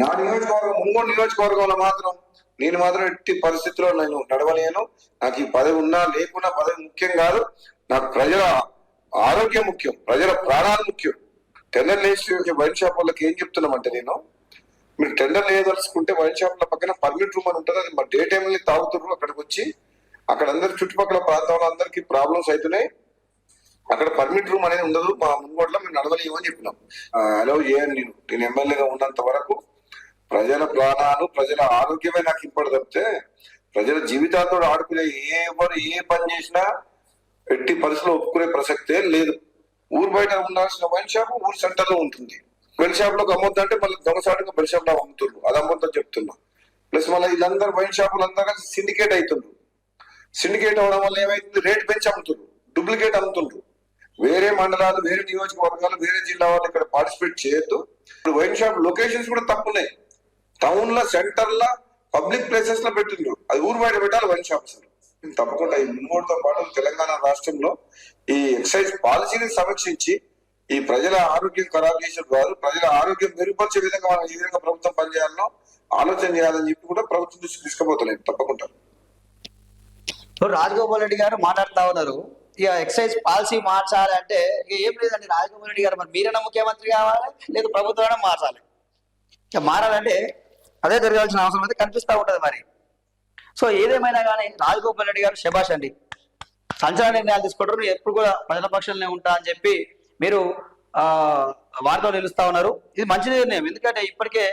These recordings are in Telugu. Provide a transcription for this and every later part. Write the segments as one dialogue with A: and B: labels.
A: నా నియోజకవర్గం మున్గోడు నియోజకవర్గంలో మాత్రం నేను మాత్రం ఎట్టి పరిస్థితిలో నేను నడవలేను. నాకు ఈ పదవి ఉన్నా లేకున్నా పదవి ముఖ్యం కాదు. నాకు ప్రజల ఆరోగ్యం ముఖ్యం ప్రజల ప్రాణాలు ముఖ్యం. టెండర్ లేచి వైన్ షాప్ వాళ్ళకి ఏం చెప్తున్నామంటే నేను మీరు టెండర్ వేయదలుచుకుంటే వైన్ షాప్ల పక్కన పర్మిట్ రూమ్ అని ఉంటుంది అది మా డే టైంలో తాగుతున్నారు అక్కడికి వచ్చి అక్కడ అందరి చుట్టుపక్కల ప్రాంతంలో అందరికీ ప్రాబ్లమ్స్ అవుతున్నాయి అక్కడ పర్మిట్ రూమ్ అనేది ఉండదు. మా ముంగోట్లో మేము నడవలేము అని చెప్పినాం. అలౌ చేయను నేను? నేను ఎమ్మెల్యేగా ఉన్నంత వరకు ప్రజల ప్రాణాలు ప్రజల ఆరోగ్యమే నాకు ఇప్పటి తప్పితే ప్రజల జీవితాలతో ఆడుకునే ఏ ఎవరు ఏ పని చేసినా ఎట్టి పరిస్థితులు ఒప్పుకునే ప్రసక్తే లేదు. ఊరు బయట ఉండాల్సిన వైన్ షాప్ ఊరు సెంటర్లో ఉంటుంది. బెల్ షాప్లో అమ్మొద్దంటే మళ్ళీ దొంగసాటుగా బెల్ షాప్లో అమ్ముతున్నారు అది అమ్మొద్దని చెప్తున్నా. ప్లస్ మళ్ళీ వీళ్ళందరూ వైన్ షాపులు అందరూ కలిసి సిండికేట్ అవుతుండ్రు. సిండికేట్ అవడం వల్ల ఏమైతుంది? రేట్ పెంచి అమ్ముతుండ్రు. డూప్లికేట్ అమ్ముతుండ్రు. వేరే మండలాలు వేరే నియోజకవర్గాలు వేరే జిల్లా వాళ్ళు ఇక్కడ పార్టిసిపేట్ చేయొద్దు. ఇప్పుడు వైన్ షాప్ లొకేషన్స్ కూడా తప్పున్నాయి. టౌన్లో సెంటర్లో పబ్లిక్ ప్లేసెస్లో పెట్టిండ్రు. అది ఊరు బయట పెట్టాలి వైన్ షాప్స్ తప్పకుండా ఈ మున్మూడుతో పాటు తెలంగాణ రాష్ట్రంలో ఈ ఎక్సైజ్ పాలసీని సమీక్షించి ఈ ప్రజల ఆరోగ్యం ఖరాబ్ చేసిన వారు ప్రజల ఆరోగ్యం మెరుగుపరిచే విధంగా మనం ఏ విధంగా ప్రభుత్వం పనిచేయాలనో ఆలోచన చేయాలని చెప్పి కూడా ప్రభుత్వం దృష్టికి తీసుకుపోతలేదు తప్పకుండా.
B: ఇప్పుడు రాజగోపాల్ రెడ్డి గారు మాట్లాడుతా ఉన్నారు. ఇక ఎక్సైజ్ పాలసీ మార్చాలి అంటే ఇక ఏం లేదండి. రాజగోపాల్ రెడ్డి గారు మరి మీరైనా ముఖ్యమంత్రి కావాలి లేదు ప్రభుత్వమైనా మార్చాలి. ఇక మారాలంటే అదే జరగాల్సిన అవసరం అయితే కనిపిస్తూ ఉంటది మరి. సో ఏదేమైనా కానీ రాజగోపాల్ రెడ్డి గారు శభాష్ అండి. సంచలన నిర్ణయాలు తీసుకుంటారు. ఎప్పుడు కూడా ప్రజల పక్షంలోనే ఉంటా అని చెప్పి మీరు ఆ వారితో నిలుస్తా ఉన్నారు. ఇది మంచి నిర్ణయం. ఎందుకంటే ఇప్పటికే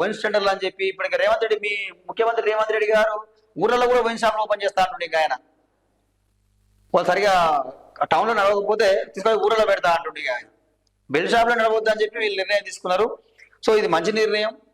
B: వైన్స్ వైన్ అని చెప్పి ఇప్పటికే రేవంత్ రెడ్డి మీ ముఖ్యమంత్రి రేవంత్ రెడ్డి గారు ఊర్లలో కూడా వైన్ షాప్లు ఓపెన్ చేస్తా అంటుండే ఇంకా ఆయన. వాళ్ళు సరిగా టౌన్లో నడవకపోతే తీసుకొని ఊర్లలో పెడతా అంటుండే ఆయన బెల్ షాప్లో నడవద్దు అని చెప్పి వీళ్ళు నిర్ణయం తీసుకున్నారు. సో ఇది మంచి నిర్ణయం.